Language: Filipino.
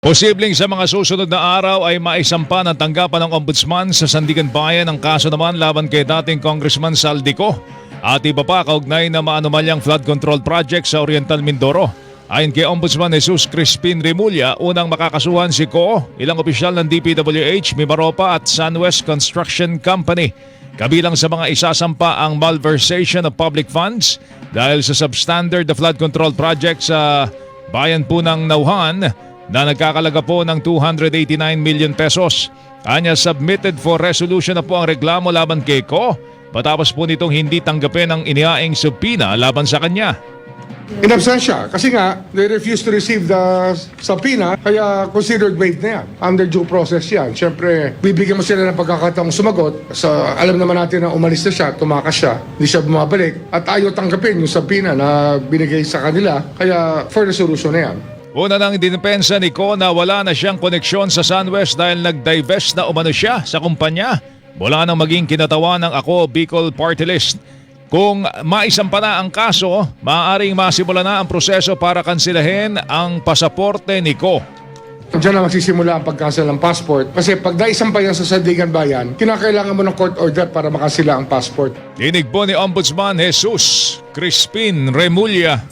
Posibleng sa mga susunod na araw ay maisampa ng tanggapan ng Ombudsman sa Sandigan Bayan ang kaso naman laban kay dating Congressman Saldico at iba pa kaugnay na maanumalyang flood control project sa Oriental Mindoro. Ayon kay Ombudsman Jesus Crispin Remulla, unang makakasuhan si Ko, ilang opisyal ng DPWH, Mimaropa at Sunwest Construction Company. Kabilang sa mga isasampa ang malversation of public funds dahil sa substandard na flood control project sa bayan po ng Nauhan na nagkakalaga po ng 289 million pesos. Anya submitted for resolution na po ang reklamo laban kay Ko matapos po nitong hindi tanggapin ang inihaing subpina laban sa kanya. In absentia, kasi nga, they refused to receive the subpoena, kaya considered waived na yan. Under due process yan. Siyempre, bibigyan mo sila ng pagkakataong sumagot. So, alam naman natin na umalis na siya, tumakas siya, hindi siya bumabalik. At ayaw tanggapin yung subpoena na binigay sa kanila. Kaya, for the solution na yan. Una nang dinipensa ni Ko na wala na siyang koneksyon sa SunWest dahil nag-divest na umano siya sa kumpanya mula nang maging kinatawan ng Ako Bicol Party List. Kung maisampa na ang kaso, maaaring masimula na ang proseso para kansilahin ang pasaporte ni Ko. Diyan na magsisimula ang pagkansel ng passport. Kasi pag naisang pa yan sa Sandigan Bayan, kinakailangan mo ng court order para makasila ang passport. Dinig po ni Ombudsman Jesus Crispin Remulla.